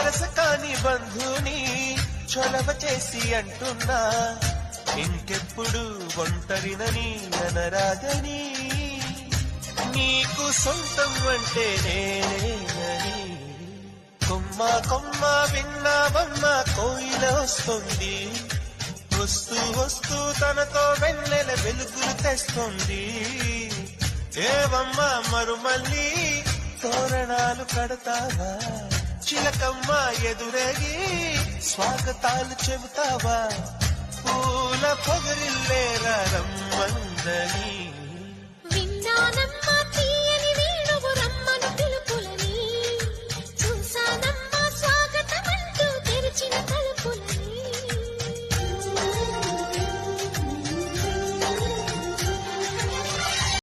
వరస కాని బంధుని చొలవ చేసి అంటున్నా. ఇంకెప్పుడు ఒంటరినని అనరాగని నీకు సొంతం అంటే నేనేనని? కొమ్మ కొమ్మ విన్నావమ్మ కోయిల వస్తుంది. వస్తూ వస్తూ తనతో వెన్నెల వెలుగులు తెస్తుంది. ఏవమ్మా మరుమల్లి తోరణాలు కడతావా? చిలకమ్మ ఎదురగి స్వాగతాలు చెబుతావా? పూల పొగరిల్లేరా రమ్మందని?